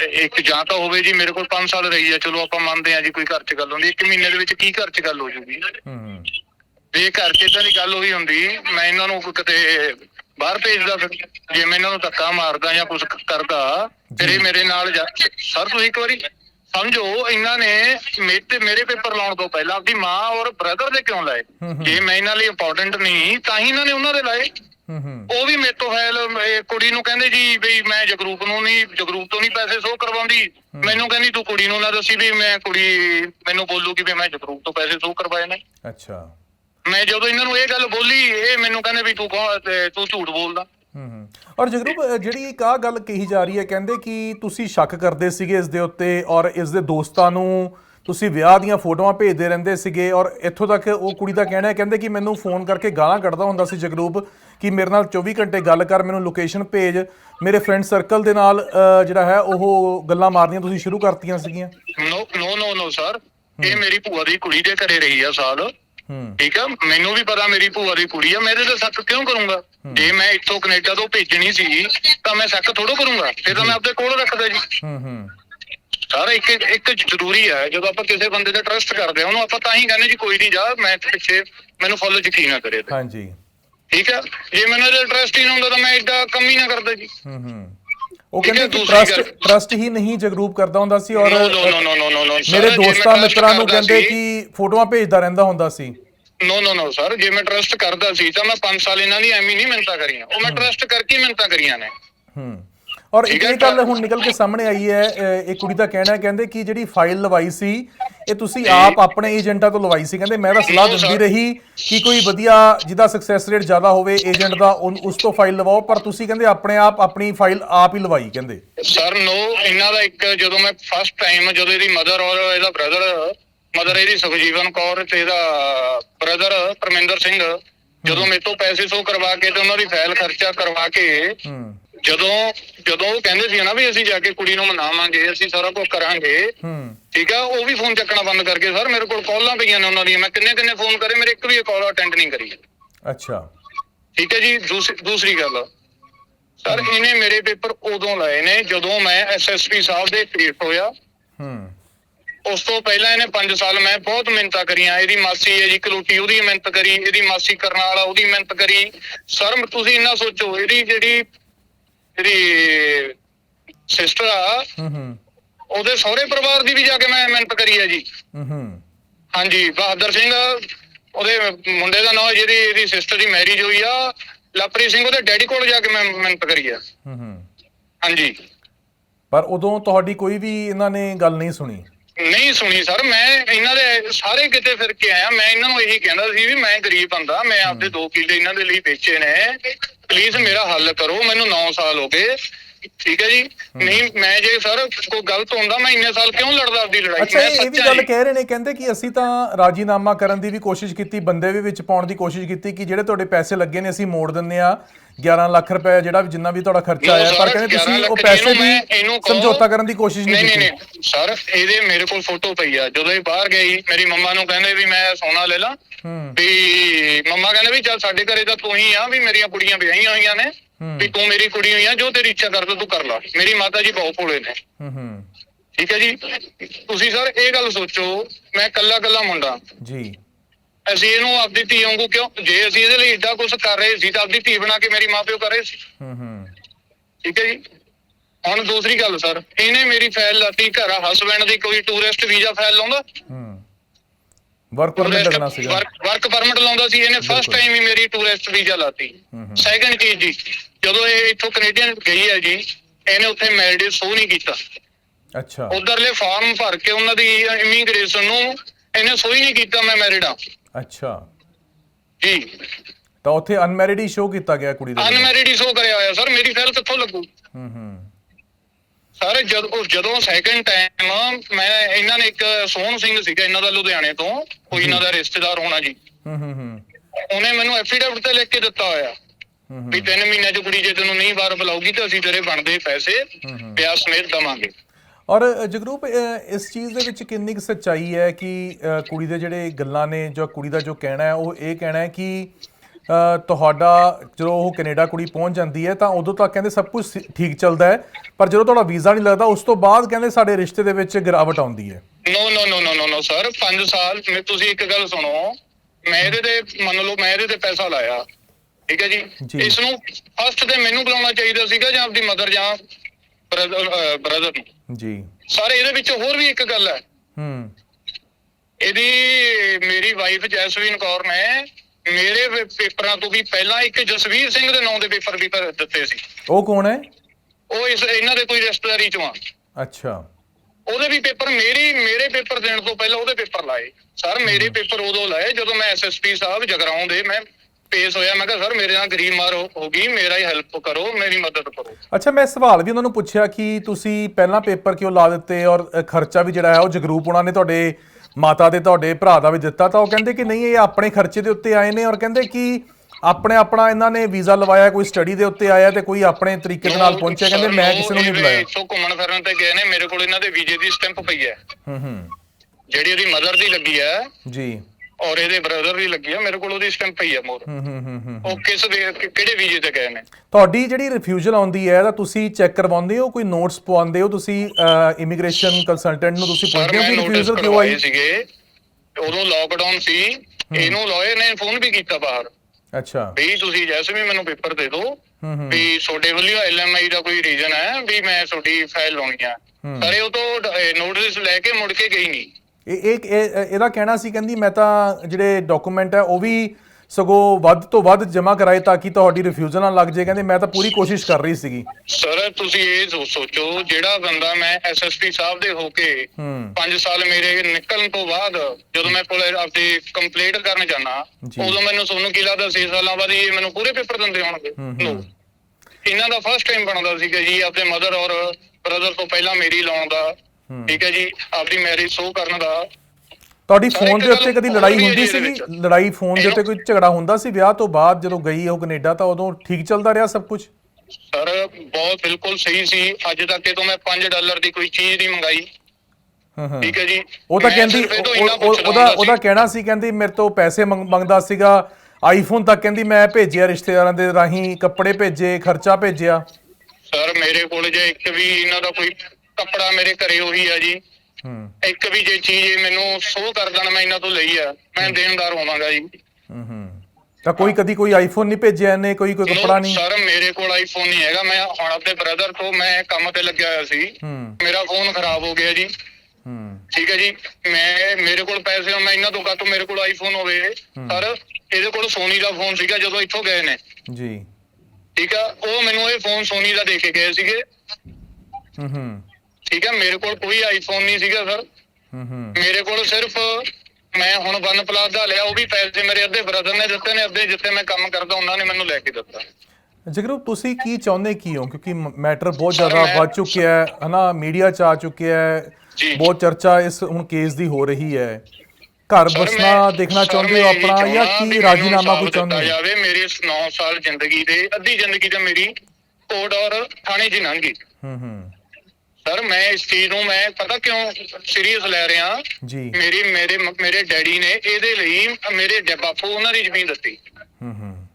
ਇੱਕ ਜਾਂ ਤਾਂ ਹੋਵੇ ਜੀ ਮੇਰੇ ਕੋਲ 5 ਸਾਲ ਰਹੀ ਹੈ। ਚਲੋ ਆਪਾਂ ਮੰਨਦੇ ਹਾਂ ਜੀ ਕੋਈ ਘਰ 'ਚ ਗੱਲ ਹੁੰਦੀ 1 ਮਹੀਨੇ ਦੇ ਵਿੱਚ ਕੀ ਘਰ 'ਚ ਗੱਲ ਹੋ ਜੂਗੀ? ਹੂੰ। ਜੇ ਘਰ 'ਚ ਇਦਾਂ ਦੀ ਗੱਲ ਹੋਈ ਹੁੰਦੀ ਮੈਂ ਇਹਨਾਂ ਨੂੰ ਕਿਤੇ ਬਾਹਰ ਭੇਜਦਾ ਫਿਰ। ਜੇ ਮੈਂ ਇਹਨਾਂ ਨੂੰ ਧੱਕਾ ਮਾਰਦਾ ਜਾਂ ਕੁਝ ਕਰਦਾ ਫਿਰ ਇਹ ਮੇਰੇ ਨਾਲ ਜਾ- ਸਰ ਤੁਸੀਂ ਇੱਕ ਵਾਰੀ ਸਮਝੋ ਇਹਨਾਂ ਨੇ ਮੇਰੇ ਮੇਰੇ ਪੇਪਰ ਲਾਉਣ ਤੋਂ ਪਹਿਲਾਂ ਆਪਦੀ ਮਾਂ ਔਰ ਬ੍ਰਦਰ ਦੇ ਕਿਉਂ ਲਾਏ। ਜੇ ਮੈਂ ਇਹਨਾਂ ਲਈ ਇੰਪੋਰਟੈਂਟ ਨਹੀਂ ਤਾਂ ਹੀ ਇਹਨਾਂ ਨੇ ਉਹਨਾਂ ਦੇ ਲਾਏ। ਉਹ ਵੀ ਮੇਰੇ ਤੋਂ ਇਹ ਕੁੜੀ ਨੂੰ ਕਹਿੰਦੇ ਜੀ ਵੀ ਮੈਂ ਜਗਰੂਪ ਨੂੰ ਨਹੀਂ ਜਗਰੂਪ ਤੋਂ ਨਹੀਂ ਪੈਸੇ ਸੋ ਕਰਵਾਉਂਦੀ। ਮੈਨੂੰ ਕਹਿੰਦੀ ਤੂੰ ਕੁੜੀ ਨੂੰ ਨਾ ਦੱਸੀ ਵੀ ਮੈਂ ਕੁੜੀ ਮੈਨੂੰ ਬੋਲੂਗੀ ਵੀ ਮੈਂ ਜਗਰੂਪ ਤੋਂ ਪੈਸੇ ਸੋ ਕਰਵਾਏ ਨੇ। ਅੱਛਾ। ਮੈਂ ਜਦੋਂ ਇਹਨਾਂ ਨੂੰ ਇਹ ਗੱਲ ਬੋਲੀ ਇਹ ਮੈਨੂੰ ਕਹਿੰਦੇ ਵੀ ਤੇ ਤੂੰ ਝੂਠ ਬੋਲਦਾ। ਹੂੰ ਔਰ ਜਗਰੂਪ ਜਿਹੜੀ ਇੱਕ ਆਹ ਗੱਲ ਕਹੀ ਜਾ ਰਹੀ ਹੈ ਕਹਿੰਦੇ ਕਿ ਤੁਸੀਂ ਸ਼ੱਕ ਕਰਦੇ ਸੀਗੇ ਇਸ ਦੇ ਉੱਤੇ ਔਰ ਇਸ ਦੇ ਦੋਸਤਾਂ ਨੂੰ ਤੁਸੀਂ ਵਿਆਹ ਦੀਆਂ ਫੋਟੋਆਂ ਭੇਜਦੇ ਰਹਿੰਦੇ ਸੀਗੇ ਔਰ ਇੱਥੋਂ ਤੱਕ ਉਹ ਕੁੜੀ ਦਾ ਕਹਿਣਾ ਹੈ ਕਹਿੰਦੇ ਕਿ ਮੈਨੂੰ ਫੋਨ ਕਰਕੇ ਗਾਲਾਂ ਕੱਢਦਾ ਹੁੰਦਾ ਸੀ ਜਗਰੂਪ ਕਿ ਮੇਰੇ ਨਾਲ 24 ਘੰਟੇ ਗੱਲ ਕਰ ਮੈਨੂੰ ਲੋਕੇਸ਼ਨ ਭੇਜ। ਮੇਰੇ ਫਰੈਂਡ ਸਰਕਲ ਦੇ ਨਾਲ ਅ, ਜਿਹੜਾ ਹੈ ਉਹ ਗੱਲਾਂ ਮਾਰਨੀਆਂ ਤੁਸੀਂ ਸ਼ੁਰੂ ਕਰਤੀਆਂ ਸੀਗੀਆਂ। No no no no sir. ਇਹ ਮੇਰੀ ਭੂਆ ਦੀ ਕੁੜੀ ਦੇ ਘਰੇ ਰਹੀ ਆ ਸਾਲ। ਠੀਕ ਆ? ਮੈਨੂੰ ਵੀ ਪਤਾ ਮੇਰੀ ਭੂਆ ਦੀ ਕੁੜੀ ਆ ਮੇਰੇ ਤੇ ਸ਼ੱਕ ਕਿਉਂ ਕਰੂੰਗਾ? ਜੇ ਮੈਂ ਇੱਥੋਂ ਕੈਨੇਡਾ ਤੋਂ ਭੇਜਣੀ ਸੀ ਤਾਂ ਮੈਂ ਸ਼ੱਕ ਥੋੜੋ ਕਰੂੰਗਾ ਫਿਰ ਤਾਂ ਮੈਂ ਆਪਦੇ ਕੋਲ ਰੱਖਦਾ ਜੀ। ਹੂੰ ਹੂੰ। ਸਾਰਾ ਇੱਕ ਇੱਕ ਜ਼ਰੂਰੀ ਹੈ ਜਦੋਂ ਆਪਾਂ ਕਿਸੇ ਬੰਦੇ ਤੇ ਟਰਸਟ ਕਰਦੇ ਹਾਂ ਉਹਨੂੰ ਆਪਾਂ ਤਾਂ ਹੀ ਕਹਿੰਦੇ ਜੀ ਕੋਈ ਨਹੀਂ ਜਾ ਮੈਂ ਪਿੱਛੇ ਮੈਨੂੰ ਫੁੱਲ ਯਕੀਨ ਨਾ ਕਰੇ। ਹਾਂਜੀ। ਠੀਕ ਹੈ ਜੇ ਮੈਨੂੰ ਇਹਦਾ ਟਰਸਟ ਹੀ ਨਾ ਹੁੰਦਾ ਤਾਂ ਮੈਂ ਐਡਾ ਕੰਮ ਹੀ ਨਾ ਕਰਦਾ ਜੀ। ਹੂੰ ਹੂੰ। ਉਹ ਕਹਿੰਦੇ ਕਿ ਟਰਸਟ ਟਰਸਟ ਹੀ ਨਹੀਂ ਜਗਰੂਪ ਕਰਦਾ ਹੁੰਦਾ ਸੀ ਔਰ ਮੇਰੇ ਦੋਸਤਾਂ ਮਿੱਤਰਾਂ ਨੂੰ ਕਹਿੰਦੇ ਕਿ ਫੋਟੋਆਂ ਭੇਜਦਾ ਰਹਿੰਦਾ ਹੁੰਦਾ ਸੀ। ਨੋ ਨੋ ਨੋ ਸਰ ਜੇ ਮੈਂ ਟਰਸਟ ਕਰਦਾ ਸੀ ਤਾਂ ਮੈਂ 5 ਸਾਲ ਇਹਨਾਂ ਦੀ ਐਵੇਂ ਨਹੀਂ ਮਿੰਤਾ ਕਰੀਆਂ। ਉਹ ਮੈਂ ਟਰਸਟ ਕਰਕੇ ਮਿੰਤਾ ਕਰੀਆਂ ਨੇ। ਹੂੰ। ਔਰ ਇੱਕ ਇਹ ਗੱਲ ਹੁਣ ਨਿਕਲ ਕੇ ਸਾਹਮਣੇ ਆਈ ਹੈ ਇਹ ਕੁੜੀ ਦਾ ਕਹਿਣਾ ਹੈ ਕਹਿੰਦੇ ਕਿ ਜਿਹੜੀ ਫਾਈਲ ਲਵਾਈ ਸੀ ਇਹ ਤੁਸੀਂ ਆਪ ਆਪਣੇ ਏਜੰਟਾਂ ਤੋਂ ਲਵਾਈ ਸੀ। ਕਹਿੰਦੇ ਮੈਂ ਤਾਂ ਸਲਾਹ ਦਿੰਦੀ. ਰਹੀ ਕਿ ਕੋਈ ਵਧੀਆ ਜਿਹਦਾ ਸਕਸੈਸ ਰੇਟ ਜ਼ਿਆਦਾ ਹੋਵੇ ਏਜੰਟ ਦਾ ਉਸ ਤੋਂ ਫਾਈਲ ਲਵਾਓ ਪਰ ਤੁਸੀਂ ਕਹਿੰਦੇ ਆਪਣੇ ਆਪ ਆਪਣੀ ਫਾਈਲ ਆਪ ਹੀ ਲਵਾਈ ਕਹਿੰਦੇ। ਸਰ ਨੋ ਇਹਨਾਂ ਦਾ ਇੱਕ ਜਦੋਂ ਮੈਂ ਫਸਟ ਟਾਈਮ ਜਦੋਂ ਇਹਦੀ ਮਦਰ ਔਰ ਇਹਦਾ ਬ੍ਰਦਰ ਮਦਰ ਇਹਦੀ ਸੁਖਜੀਵਨ ਕੌਰ ਤੇ ਇਹਦਾ ਬ੍ਰਦਰ ਪਰਮਿੰਦਰ ਸਿੰਘ ਜਦੋਂ ਮੇਰੇ ਤੋਂ ਪੈਸੇ ਸੋ ਕਰਵਾ ਕੇ ਤੇ ਉਹਨਾਂ ਦੀ ਫਾਈਲ ਖਰਚਾ ਕਰਵਾ ਕੇ ਜਦੋਂ ਜਦੋਂ ਉਹ ਕਹਿੰਦੇ ਸੀ ਨਾ ਵੀ ਅਸੀਂ ਜਾ ਕੇ ਕੁੜੀ ਨੂੰ ਮਨਾਵਾਂਗੇ ਅਸੀਂ ਸਾਰਾ ਕੁਝ ਕਰਾਂਗੇ ਹੂੰ। ਠੀਕ ਆ ਉਹ ਵੀ ਫੋਨ ਚੱਕਣਾ ਬੰਦ ਕਰਕੇ ਸਰ ਮੇਰੇ ਕੋਲ ਕਾਲਾਂ ਪਈਆਂ ਨੇ ਉਹਨਾਂ ਦੀਆਂ ਮੈਂ ਕਿੰਨੇ ਕਿੰਨੇ ਫੋਨ ਕਰੇ ਮੇਰੇ ਇੱਕ ਵੀ ਕਾਲ ਅਟੈਂਡ ਨਹੀਂ ਕਰੀ ਅੱਛਾ। ਠੀਕ ਹੈ ਜੀ ਦੂਸਰੀ ਦੂਸਰੀ ਗੱਲ। ਸਰ ਇਹਨੇ ਮੇਰੇ ਪੇਪਰ ਉਦੋਂ ਲਾਏ ਨੇ ਜਦੋਂ ਮੈਂ ਐਸਐਸਪੀ ਸਾਹਿਬ ਦੇ ਕੇਸ ਹੋਇਆ। ਹੂੰ। ਉਸ ਤੋਂ ਪਹਿਲਾਂ ਇਹਨੇ 5 ਸਾਲ ਮੈਂ ਬਹੁਤ ਮਿਹਨਤਾਂ ਕਰੀਆਂ ਇਹਦੀ ਮਾਸੀ ਹੈ ਜੀ ਕਲੂਟੀ ਉਹਦੀ ਮਿਹਨਤ ਕਰੀ ਇਹਦੀ ਮਾਸੀ ਕਰਨਾਲ ਆ ਉਹਦੀ ਮਿਹਨਤ ਕਰੀ। ਸਰ ਤੁਸੀਂ ਇੰਨਾ ਸੋਚੋ ਇਹਦੀ ਜਿਹੜੀ ਜਿਹੜੀ ਸਿਸਟਰ ਆ ਹੂੰ ਹੂੰ। ਉਹਦੇ ਸਹੁਰੇ ਪਰਿਵਾਰ ਦੀ ਵੀ ਜਾ ਕੇ ਮੈਂ ਮਿਹਨਤ ਕਰੀ ਹੈ ਜੀ। ਹੂੰ ਹੂੰ। ਹਾਂਜੀ ਬਹਾਦਰ ਸਿੰਘ ਉਹਦੇ ਮੁੰਡੇ ਦਾ ਨਾਮ ਜਿਹਦੀ ਇਹਦੀ ਸਿਸਟਰ ਦੀ ਮੈਰਿਜ ਹੋਈ ਆ। ਲਵਪ੍ਰੀਤ ਸਿੰਘ ਉਹਦੇ ਡੈਡੀ ਕੋਲ ਜਾ ਕੇ ਮੈਂ ਮਿਹਨਤ ਕਰੀ ਆ। ਹੂੰ ਹੂੰ। ਹਾਂਜੀ। ਪਰ ਉਦੋਂ ਤੁਹਾਡੀ ਕੋਈ ਵੀ ਇਹਨਾਂ ਨੇ ਗੱਲ ਨਹੀਂ ਸੁਣੀ? ਨਹੀਂ ਸੁਣੀ ਸਰ ਮੈਂ ਇਹਨਾਂ ਦੇ ਸਾਰੇ ਕਿਤੇ ਫਿਰ ਕੇ ਆਇਆ ਮੈਂ ਇਹਨਾਂ ਨੂੰ ਇਹੀ ਕਹਿੰਦਾ ਸੀ ਵੀ ਮੈਂ ਗਰੀਬ ਬੰਦਾ ਮੈਂ ਆਪਦੇ 2 ਕਿੱਲੇ ਇਹਨਾਂ ਦੇ ਲਈ ਵੇਚੇ ਨੇ। ਪਲੀਜ਼ ਮੇਰਾ ਹੱਲ ਕਰੋ ਮੈਨੂੰ 9 ਸਾਲ ਹੋ ਗਏ। ਠੀਕ ਹੈ ਜੀ? ਨਹੀਂ ਮੈਂ ਜੇ ਸਰ ਕੋਈ ਗਲਤ ਹੁੰਦਾ ਮੈਂ ਇੰਨੇ ਸਾਲ ਕਿਉਂ ਲੜਦਾ ਆਪਦੀ ਲੜਾਈ? ਅੱਛਾ ਮੈਂ ਇਹ ਵੀ ਗੱਲ। ਕਹਿ ਰਹੇ ਨੇ ਕਹਿੰਦੇ ਕਿ ਅਸੀਂ ਤਾਂ ਰਾਜੀਨਾਮਾ ਕਰਨ ਦੀ ਵੀ ਕੋਸ਼ਿਸ਼ ਕੀਤੀ ਬੰਦੇ ਵੀ ਵਿੱਚ ਪਾਉਣ ਦੀ ਕੋਸ਼ਿਸ਼ ਕੀਤੀ ਕਿ ਜਿਹੜੇ ਤੁਹਾਡੇ ਪੈਸੇ ਲੱਗੇ ਨੇ ਅਸੀਂ ਮੋੜ ਦਿੰਨੇ ਆ 11 ਲੱਖ ਰੁਪਏ ਜਿਹੜਾ ਵੀ ਜਿੰਨਾ ਵੀ ਤੁਹਾਡਾ ਖਰਚਾ ਆਇਆ ਪਰ ਕਹਿੰਦੇ 11 ਤੁਸੀਂ ਉਹ ਪੈਸੇ ਕਹੋ- ਸਮਝੌਤਾ ਕਰਨ ਦੀ ਕੋਸ਼ਿਸ਼ ਨਹੀਂ ਕੀਤੀ। ਨਹੀਂ ਸਰ ਇਹਦੇ ਮੇਰੇ ਕੋਲ ਫੋਟੋ ਪਈ ਆ। ਜਦੋਂ ਇਹ ਬਾਹਰ ਗਈ ਮੇਰੀ ਮੰਮਾ ਨੂੰ ਕਹਿੰਦੇ ਵੀ ਮੈਂ ਸੋਨਾ ਲੈ ਲਾਂ ਵੀ ਮੰਮਾ ਕਹਿੰਦੇ ਵੀ ਚੱਲ ਸਾਡੇ ਘਰੇ ਤਾਂ ਤੂੰ ਹੀ ਆ ਵੀ ਮੇਰੀਆਂ ਕੁੜੀਆਂ ਵਿਆਹੀਆਂ ਹੋਈਆਂ ਨੇ। ਵੀ ਤੂੰ ਮੇਰੀ ਕੁੜੀ ਹੋਈ ਆ ਜੋ ਤੇਰੀ ਇੱਛਾ ਕਰਦਾ ਤੂੰ ਕਰ ਲਾ। ਮੇਰੀ ਮਾਤਾ ਜੀ ਬਹੁਤ ਭੋਲੇ ਨੇ। ਹੂੰ ਹੂੰ। ਠੀਕ ਹੈ ਜੀ? ਤੁਸੀਂ ਸਰ ਇਹ ਗੱਲ ਸੋਚੋ ਮੈਂ ਕੱਲਾ ਕੱਲਾ ਮੁੰਡਾ। ਜੀ। ਅਸੀਂ ਇਹਨੂੰ ਆਪਦੀ ਧੀ ਵਾਂਗੂ ਕਿਉਂ ਜੇ ਅਸੀਂ ਇਹਦੇ ਲਈ ਏਡਾ ਕੁਝ ਕਰ ਰਹੇ ਸੀ ਤਾਂ ਆਪਦੀ ਧੀ ਬਣਾ ਕੇ ਮੇਰੀ ਮਾਪਿਓ ਕਰ ਰਹੇ ਸੀ। ਹੂੰ ਹੂੰ। ਠੀਕ ਹੈ ਜੀ? ਹੁਣ ਦੂਸਰੀ ਗੱਲ ਸਰ ਇਹਨੇ ਮੇਰੀ ਫਾਈਲ ਲਾਤੀ ਘਰ ਹਸਬੈਂਡ ਦੀ ਕੋਈ ਟੂਰਿਸਟ ਵੀਜ਼ਾ ਫਾਈਲ ਲਾਉਂਦਾ। ਹੂੰ। ਵਰਕ ਪਰਮਿਟ ਲੱਗਣਾ ਸੀਗਾ। ਵਰਕ ਪਰਮਿਟ ਲਾਉਂਦਾ ਸੀ ਇਹਨੇ ਫਸਟ ਟਾਈਮ ਹੀ ਮੇਰੀ ਟੂਰਿਸਟ ਵੀਜ਼ਾ ਲਾਤੀ। ਸੈਕੰਡ ਚੀਜ਼ ਜੀ ਜਦੋਂ ਇਹ ਇੱਥੋਂ ਕੈਨੇਡੀਅਨ ਗਈ ਹੈ ਜੀ ਇਹਨੇ ਉੱਥੇ ਮੈਰਿਡ ਸ਼ੋ ਨਹੀਂ ਕੀਤਾ। ਅੱਛਾ। ਉਧਰਲੇ ਫਾਰਮ ਭਰ ਕੇ ਉਹਨਾਂ ਦੀ ਇਮੀਗ੍ਰੇਸ਼ਨ ਨੂੰ ਇਹਨੇ ਸੋਈ ਨਹੀਂ ਕੀਤਾ ਮੈਂ ਮੈਰਿਡ ਆ ਅੱਛਾ। ਜੀ। ਤਾਂ ਉੱਥੇ ਅਨਮੈਰਿਡ ਹੀ ਸ਼ੋ ਕੀਤਾ ਗਿਆ ਕੁੜੀ ਦੇ। ਅਨਮੈਰਿਡ ਹੀ ਸ਼ੋ ਕਰਿਆ ਹੋਇਆ ਸਰ ਮੇਰੀ ਫਾਈਲ ਕਿੱਥੋਂ ਲੱਗੂ? ਹੂੰ ਹੂੰ। ਸਰ ਜਦੋਂ ਜਦੋਂ ਸੈਕੰਡ ਟਾਈਮ ਮੈਂ ਇਹਨਾਂ ਨੇ ਇੱਕ ਸੋਹਣ ਸਿੰਘ ਸੀਗਾ ਇਹਨਾਂ ਦਾ ਲੁਧਿਆਣੇ ਤੋਂ ਕੋਈ ਇਹਨਾਂ ਦਾ ਰਿਸ਼ਤੇਦਾਰ ਹੋਣਾ ਜੀ। ਹੂੰ ਹੂੰ ਹੂੰ। ਉਹਨੇ ਮੈਨੂੰ ਐਫੀਡੇਵਿਟ ਤੇ ਲਿਖ ਕੇ ਦਿੱਤਾ ਹੋਇਆ ਵੀ ਤਿੰਨ ਮਹੀਨਿਆਂ ਚ ਕੁੜੀ ਜੇ ਤੈਨੂੰ ਨਹੀਂ ਬਾਹਰ ਬੁਲਾਉਗੀ ਤਾਂ ਅਸੀਂ ਤੇਰੇ ਬਣਦੇ ਪੈਸੇ ਹੂੰ। ਪਿਆਸ ਸਮੇਤ ਦਵਾਂਗੇ। ਔਰ ਜਗਰੂਪ ਇਸ ਚੀਜ਼ ਦੇ ਵਿੱਚ ਕਿੰਨੀ ਕੁ ਸੱਚਾਈ ਹੈ ਕਿ ਕੁੜੀ ਦੇ ਜਿਹੜੇ ਗੱਲਾਂ ਨੇ ਜੋ ਕੁੜੀ ਦਾ ਜੋ ਕਹਿਣਾ ਹੈ ਉਹ ਇਹ ਕਹਿਣਾ ਹੈ ਕਿ ਤੁਹਾਡਾ ਜਦੋਂ ਉਹ ਕੈਨੇਡਾ ਕੁੜੀ ਪਹੁੰਚ ਜਾਂਦੀ ਹੈ ਤਾਂ ਉਦੋਂ ਤੱਕ ਕਹਿੰਦੇ ਸਭ ਕੁਝ ਠੀਕ ਚੱਲਦਾ ਹੈ ਪਰ ਜਦੋਂ ਤੁਹਾਡਾ ਵੀਜ਼ਾ ਨਹੀਂ ਲੱਗਦਾ ਉਸ ਤੋਂ ਬਾਅਦ ਕਹਿੰਦੇ ਸਾਡੇ ਰਿਸ਼ਤੇ ਦੇ ਵਿੱਚ ਗਿਰਾਵਟ ਆਉਂਦੀ ਹੈ। ਨੋ no no no no sir 5 ਸਾਲ ਮੈਂ ਤੁਸੀਂ ਇੱਕ ਗੱਲ ਸੁਣੋ ਮੈਂ ਇਹਦੇ ਤੇ ਮੰਨ ਲਓ ਮੈਂ ਇਹਦੇ ਤੇ ਪੈਸਾ ਲਾਇਆ ਠੀਕ ਹੈ ਜੀ। ਇਸ ਨੂੰ ਫਸਟ ਤੇ ਮੈਨੂੰ ਬੁਲਾਉਣਾ ਚਾਹੀਦਾ ਸੀਗਾ ਜਾਂ ਆਪਦੀ ਮਦਰ ਜਾਂ ਬ੍ਰਦਰ ਨੂੰ? ਜੀ। ਸਰ ਇਹਦੇ ਵਿੱਚ ਹੋਰ ਵੀ ਇੱਕ ਗੱਲ ਹੈ। ਹੂੰ। ਇਹਦੀ ਮੇਰੀ ਵਾਈਫ ਜੈਸਵੀਨ ਕੌਰ ਨੇ ਮੇਰੇ ਪੇਪਰਾਂ ਤੋਂ ਵੀ ਪਹਿਲਾਂ ਇੱਕ ਜਸਵੀਰ ਸਿੰਘ ਦੇ ਨਾਂ ਦੇ ਪੇਪਰ ਵੀ ਦਿੱਤੇ ਸੀ। ਉਹ ਕੌਣ ਹੈ? ਉਹ ਇਸ ਇਹਨਾਂ ਦੇ ਕੋਈ ਰਿਸ਼ਤੇਦਾਰੀ ਚੋਂ ਆ। ਅੱਛਾ। ਉਹਦੇ ਵੀ ਪੇਪਰ ਮੇਰੀ ਮੇਰੇ ਪੇਪਰ ਦੇਣ ਤੋਂ ਪਹਿਲਾਂ ਉਹਦੇ ਪੇਪਰ ਲਾਏ। ਸਰ ਮੇਰੇ ਪੇਪਰ ਉਦੋਂ ਲਾਏ ਜਦੋਂ ਮੈਂ ਐਸਐਸਪੀ ਸਾਹਿਬ ਜਗਰਾਉਂ ਦੇ ਮੈਂ ਪੇਸ਼ ਹੋਇਆ ਮੈਂ ਕਿਹਾ ਸਰ ਮੇਰੇ ਨਾਲ ਗਰੀਬ ਮਾਰ ਹੋ ਹੋ ਗਈ ਮੇਰਾ ਹੀ ਹੈਲਪ ਕਰੋ ਮੇਰੀ ਮਦਦ ਕਰੋ। ਅੱਛਾ ਮੈਂ ਸਵਾਲ ਵੀ ਉਹਨਾਂ ਨੂੰ ਪੁੱਛਿਆ ਕਿ ਤੁਸੀਂ ਪਹਿਲਾਂ ਪੇਪਰ ਕਿਉਂ ਲਾ ਦਿੱਤੇ ਔਰ ਅ, ਖਰਚਾ ਵੀ ਜਿਹੜਾ ਹੈ ਉਹ ਜਗਰੂਪ ਉਹਨਾਂ ਨੇ ਤੁਹਾਡੇ ਮਾਤਾ ਦੇ ਤੁਹਾਡੇ ਭਰਾ ਦਾ ਵੀ ਦਿੱਤਾ ਤਾਂ ਉਹ ਕਹਿੰਦੇ ਕਿ ਨਹੀਂ ਇਹ ਆਪਣੇ ਖਰਚੇ ਦੇ ਉੱਤੇ ਆਏ ਨੇ ਔਰ ਕਹਿੰਦੇ ਕਿ ਆਪਣੇ ਆਪਣਾ ਇਹਨਾਂ ਨੇ ਵੀਜ਼ਾ ਲਵਾਇਆ ਕੋਈ ਸਟੱਡੀ ਦੇ ਉੱਤੇ ਆਇਆ ਤੇ ਕੋਈ ਆਪਣੇ ਤਰੀਕੇ ਦੇ ਨਾਲ ਪਹੁੰਚਿਆ ਕਹਿੰਦੇ ਮੈਂ ਕਿਸੇ ਨੂੰ ਨਹੀਂ ਬੁਲਾਇਆ। ਇੱਥੋਂ ਘੁੰਮਣ ਫਿਰਨ ਤੇ ਗਏ ਨੇ ਮੇਰੇ ਕੋਲ ਇਹਨਾਂ ਦੇ ਵੀਜ਼ੇ ਦੀ ਸਟੈਂਪ ਪਈ ਹੈ। ਹੂੰ ਹੂੰ। ਜਿਹੜੀ ਉਹਦੀ ਮਦਰ ਦੀ ਲੱਗੀ ਹੈ ਜੀ। ਔਰ ਇਹਦੇ ਬ੍ਰਦਰ ਦੀ ਲੱਗੀ ਹੈ ਮੇਰੇ ਕੋਲ ਉਹਦੀ ਸਟੈਂਪ ਪਈ ਹੈ ਮੋਰ। ਹੂੰ ਹੂੰ ਹੂੰ ਹੂੰ ਉਹ ਕਿਸ ਦੇ ਕਿ- ਕਿਹੜੇ ਵੀਜ਼ੇ ਤੇ ਗਏ ਨੇ? ਤੁਹਾਡੀ ਜਿਹੜੀ ਰਿਫਿਊਜ਼ਲ ਆਉਂਦੀ ਹੈ ਤਾਂ ਤੁਸੀਂ ਚੈੱਕ ਕਰਵਾਉਂਦੇ ਹੋ ਕੋਈ ਨੋਟਸ ਪਵਾਉਂਦੇ ਹੋ? ਤੁਸੀਂ ਇਮੀਗ੍ਰੇਸ਼ਨ ਕੰਸਲਟੈਂਟ ਨੂੰ ਤੁਸੀਂ ਸਰ ਪੁੱਛਦੇ ਹੋ ਮੈਂ ਕਿ ਨੋਟਿਸ ਰਿਫਿਊਜ਼ਲ ਕਿਉਂ ਕਰਵਾਏ ਆਈ? ਸੀਗੇ। ਉਦੋਂ ਲੋਕਡਾਊਨ ਸੀ। ਇਹਨੂੰ ਲਾਏ ਨੇ ਫੋਨ ਵੀ ਕੀਤਾ ਬਾਹਰ। ਅੱਛਾ। ਵੀ ਤੁਸੀਂ ਜੈਸੇ ਵੀ ਮੈਨੂੰ ਪੇਪਰ ਦੇ ਦਿਓ ਵੀ ਤੁਹਾਡੇ ਵੱਲੋਂ ਐਲਐਮਆਈ ਦਾ ਕੋਈ ਰੀਜ਼ਨ ਹੈ ਵੀ ਮੈਂ ਤੁਹਾਡੀ ਫਾਈਲ ਲਾਉਣੀ ਆ। ਹੂੰ। ਸਾਰੇ ਉਹ ਤੋਂ ਨੋਟਿਸ ਲੈ ਕੇ ਮੁੜ ਕੇ ਗਈ ਨਹੀਂ। ਇਹ ਇਹ ਇਹ- ਇਹਦਾ ਕਹਿਣਾ ਸੀ ਕਹਿੰਦੀ ਮੈਂ ਤਾਂ ਜਿਹੜੇ ਡਾਕੂਮੈਂਟ ਹੈ ਉਹ ਵੀ ਸਗੋਂ ਵੱਧ ਤੋਂ ਵੱਧ ਜਮ੍ਹਾਂ ਕਰਾਏ ਤਾਂ ਕਿ ਤੁਹਾਡੀ ਰਿਫਿਊਜ਼ਲ ਨਾ ਲੱਗ ਜਾਏ ਕਹਿੰਦੇ ਮੈਂ ਤਾਂ ਪੂਰੀ ਕੋਸ਼ਿਸ਼ ਕਰ ਰਹੀ ਸੀਗੀ ਸਰ ਤੁਸੀਂ ਇਹ ਸੋਚੋ ਜਿਹੜਾ ਬੰਦਾ ਮੈਂ ਐਸਐਸਪੀ ਸਾਹਿਬ ਦੇ ਹੋ ਕੇ ਹੂੰ 5 ਸਾਲ ਮੇਰੇ ਨਿਕਲਣ ਤੋਂ ਬਾਅਦ ਜਦੋਂ ਮੈਂ ਕੋਲੇ ਆਪਣੀ ਕੰਪਲੀਟ ਕਰਨ ਜਾਣਾ। ਉਦੋਂ ਮੈਨੂੰ ਸੋਨੂੰ ਕੀ ਲੱਗਦਾ 6 ਸਾਲਾਂ ਬਾਅਦ ਇਹ ਮੈਨੂੰ ਪੂਰੇ ਪੇਪਰ ਦਿੰਦੇ ਹੋਣਗੇ। ਇਹਨਾਂ ਦਾ ਫਸਟ ਟਾਈਮ ਬਣਦਾ ਸੀਗਾ ਜੀ ਆਪਣੇ ਮਦਰ ਔਰ ਬ੍ਰਦਰ ਤੋਂ ਪਹਿਲਾਂ ਮੇਰੀ ਲਾਉਣ ਦਾ। ਠੀਕ ਹੈ ਜੀ ਆਪਦੀ ਮੈਰਿਜ ਸ਼ੋ ਕਰਨ ਦਾ। ਤੁਹਾਡੀ ਫੋਨ ਦੇ ਉੱਤੇ ਕਦੀ ਲੜਾਈ ਹੁੰਦੀ ਸੀਗੀ। ਲੜਾਈ ਫੋਨ ਦੇ ਉੱਤੇ ਕੋਈ ਝਗੜਾ ਹੁੰਦਾ ਸੀ? ਵਿਆਹ ਤੋਂ ਬਾਅਦ ਜਦੋਂ ਗਈ ਉਹ ਕੈਨੇਡਾ ਤਾਂ ਉਦੋਂ ਠੀਕ ਚੱਲਦਾ ਰਿਹਾ ਸਭ ਕੁਝ ਸਰ ਬਹੁਤ ਬਿਲਕੁਲ ਸਹੀ ਸੀ। ਅੱਜ ਤੱਕ ਤੋਂ ਮੈਂ 5 ਡਾਲਰ ਦੀ ਕੋਈ ਚੀਜ਼ ਨਹੀਂ ਮੰਗਾਈ। ਠੀਕ ਹੈ ਜੀ। ਉਹ ਤਾਂ ਕਹਿੰਦੀ ਉਹਦਾ। ਉਹਦਾ ਕਹਿਣਾ ਸੀ ਕਹਿੰਦੀ ਮੇਰੇ ਤੋਂ ਪੈਸੇ ਮੰਗ- ਮੰਗਦਾ ਸੀਗਾ। ਆਈਫੋਨ ਤੱਕ ਕਹਿੰਦੀ ਮੈਂ ਭੇਜਿਆ ਰਿਸ਼ਤੇਦਾਰਾਂ ਦੇ ਰਾਹੀਂ ਕੱਪੜੇ ਭੇਜੇ ਖਰਚਾ ਭੇਜਿਆ। ਸਰ ਮੇਰੇ ਕੋਲ ਜੇ ਇੱਕ ਵੀ ਇਹਨਾਂ ਦਾ ਕੋਈ ਕੱਪੜਾ ਮੇਰੇ ਘਰੇ ਉਹੀ ਆ ਜੀ। ਹੂੰ। ਇੱਕ ਵੀ ਜੇ ਚੀਜ਼ ਇਹ ਮੈਨੂੰ ਸ਼ੋਅ ਕਰ ਦੇਣ ਮੈਂ ਇਹਨਾਂ ਤੋਂ ਲਈ ਆ। ਮੈਂ ਦੇਣਦਾਰ ਹੋਵਾਂਗਾ ਜੀ। ਹੂੰ ਹੂੰ। ਤਾਂ ਕੋਈ ਕਦੀ ਕੋਈ ਆਈਫੋਨ ਨਹੀਂ ਭੇਜਿਆ ਇਹਨੇ? ਕੋਈ ਕੋਈ ਕੱਪੜਾ ਨਹੀਂ? ਸਰ ਮੇਰੇ ਕੋਲ ਆਈਫੋਨ ਨਹੀਂ ਹੈਗਾ। ਮੈਂ ਹੁਣ ਆਪਣੇ ਬ੍ਰਦਰ ਤੋਂ ਮੈਂ ਕੰਮ ਤੇ ਲੱਗਿਆ ਹੋਇਆ ਸੀ। ਹੂੰ। ਮੇਰਾ ਫੋਨ ਖਰਾਬ ਹੋ ਗਿਆ ਜੀ। ਹੂੰ। ਠੀਕ ਹੈ ਜੀ। ਮੈਂ ਮੇਰੇ ਕੋਲ ਪੈਸੇ ਆ, ਮੈਂ ਇਹਨਾਂ ਤੋਂ ਕਾਤੋਂ ਮੇਰੇ ਕੋਲ ਆਈਫੋਨ ਹੋਵੇ। ਸਰ ਇਹਦੇ ਕੋਲ ਸੋਨੀ ਦਾ ਫੋਨ ਸੀਗਾ ਜਦੋਂ ਇੱਥੋਂ ਗਏ ਨੇ। ਜੀ। ਠੀਕ ਆ? ਉਹ ਮੈਨੂੰ ਇਹ ਫੋਨ ਸੋਨੀ ਦਾ ਦੇ ਕੇ ਗਏ ਸੀਗੇ। ਹੂੰ ਹੂੰ। ਠੀਕ ਹੈ ਮੇਰੇ ਕੋਲ ਕੋਈ ਆਈਫੋਨ ਨਹੀਂ ਸੀਗਾ ਸਰ ਹੂੰ ਹੂੰ। ਮੇਰੇ ਕੋਲ ਸਿਰਫ ਮੈਂ ਹੁਣ ਪਲੱਸ ਦਾ ਲਿਆ ਉਹ ਵੀ ਪੈਸੇ ਮੇਰੇ ਅੱਧੇ ਬ੍ਰਦਰ ਨੇ ਦਿੱਤੇ ਨੇ ਅੱਧੇ ਜਿੱਥੇ ਮੈਂ ਕੰਮ ਕਰਦਾ ਉਹਨਾਂ ਨੇ ਮੈਨੂੰ ਲੈ ਕੇ ਦਿੱਤਾ। ਜਗਰੂ ਤੁਸੀਂ ਕੀ ਚਾਹੁੰਦੇ ਕੀ ਹੋ? ਕਿਉਂਕਿ ਮੈਟਰ ਬਹੁਤ ਜ਼ਿਆਦਾ ਵੱਧ ਚੁੱਕਿਆ ਹੈ ਹਨਾ ਮੀਡੀਆ ਚ ਆ ਚੁੱਕਿਆ ਹੈ ਜੀ। ਬਹੁਤ ਚਰਚਾ ਇਸ ਹੁਣ ਕੇਸ ਦੀ ਹੋ ਰਹੀ ਹੈ। ਘਰ ਬਸਣਾ ਦੇਖਣਾ ਚਾਹੁੰਦੇ ਹੋ ਆਪਣਾ ਜਾਂ ਕੀ ਰਾਜੀਨਾਮਾ ਕੋਈ ਚਾਹੁੰਦੇ ਹੋ? ਜਾਵੇ ਮੇਰੇ 9 ਸਾਲ ਜ਼ਿੰਦਗੀ ਦੇ ਅੱਧੀ ਜ਼ਿੰਦਗੀ ਤਾਂ ਮੇਰੀ ਕੋਰਟ ਔਰ ਥਾਣੇ ਲੰਘ ਗਈ। ਹੂੰ ਹੂੰ। ਸਰ ਮੈਂ ਇਸ ਚੀਜ਼ ਨੂੰ ਮੈਂ ਪਤਾ ਕਿਉਂ ਸੀਰੀਅਸ ਲੈ ਰਿਹਾ? ਜੀ। ਮੇਰੀ ਮੇਰੇ ਮੇਰੇ ਡੈਡੀ ਨੇ ਇਹਦੇ ਲਈ ਮੇਰੇ ਬਾਪੂ ਉਹਨਾਂ ਦੀ ਜ਼ਮੀਨ ਦਿੱਤੀ। ਹੂੰ ਹੂੰ।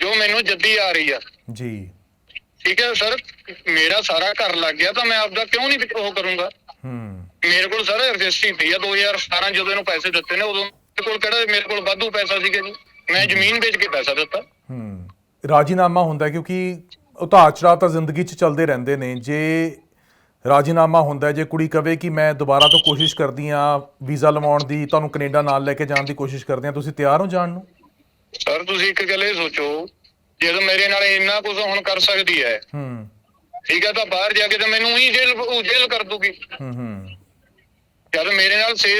ਜੋ ਮੈਨੂੰ ਜੱਦੀ ਆ ਰਹੀ ਆ। ਜੀ। ਠੀਕ ਹੈ ਸਰ ਮੇਰਾ ਸਾਰਾ ਘਰ ਲੱਗ ਗਿਆ ਤਾਂ ਮੈਂ ਆਪਦਾ ਕਿਉਂ ਨਹੀਂ ਉਹ ਕਰੂੰਗਾ? ਹੂੰ। ਮੇਰੇ ਕੋਲ ਸਰ ਰਜਿਸਟਰੀ ਪਈ ਆ 2017 ਜਦੋਂ ਇਹਨੂੰ ਪੈਸੇ ਦਿੱਤੇ ਨੇ ਉਦੋਂ ਮੇਰੇ ਕੋਲ ਕਿਹੜਾ ਮੇਰੇ ਕੋਲ ਵਾਧੂ ਪੈਸਾ ਸੀਗਾ ਜੀ। ਮੈਂ ਜ਼ਮੀਨ ਵੇਚ ਕੇ ਪੈਸਾ ਦਿੱਤਾ। ਹੂੰ। ਰਾਜੀਨਾਮਾ ਹੁੰਦਾ ਕਿਉਂਕਿ ਉਤਾਰ ਚੜਾਅ ਤਾਂ ਜ਼ਿੰਦਗੀ 'ਚ ਚੱਲਦੇ ਰਹਿੰਦੇ ਨੇ। ਜੇ ਰਾਜੀਨਾਮਾ ਹੁੰਦਾ ਹੈ, ਜੇ ਕੁੜੀ ਕਵੇ ਕਿ ਮੈਂ ਦੁਬਾਰਾ ਤੋਂ ਕੋਸ਼ਿਸ਼ ਕਰਦੀ ਆ ਵੀਜ਼ਾ ਲਵਾਉਣ ਦੀ ਤੁਹਾਨੂੰ ਕੈਨੇਡਾ ਨਾਲ ਲੈ ਕੇ ਜਾਣ ਦੀ ਕੋਸ਼ਿਸ਼ ਕਰਦੀ ਆ ਤੁਸੀਂ ਤਿਆਰ ਹੋ ਜਾਣ ਨੂੰ? ਸਰ ਤੁਸੀਂ ਇੱਕ ਗੱਲ ਇਹ ਸੋਚੋ ਜਦੋਂ ਮੇਰੇ ਨਾਲ ਇੰਨਾ ਕੁਝ ਹੁਣ ਕਰ ਸਕਦੀ ਹੈ ਹੂੰ। ਠੀਕ ਹੈ ਤਾਂ ਬਾਹਰ ਜਾ ਕੇ ਤਾਂ ਮੈਨੂੰ ਹੀ ਜੇਲ੍ਹ ਉਹ ਜੇਲ੍ਹ ਕਰ ਦੂਗੀ। ਹੂੰ ਹੂੰ। ਜਦ ਮੇਰੇ ਨਾਲ 6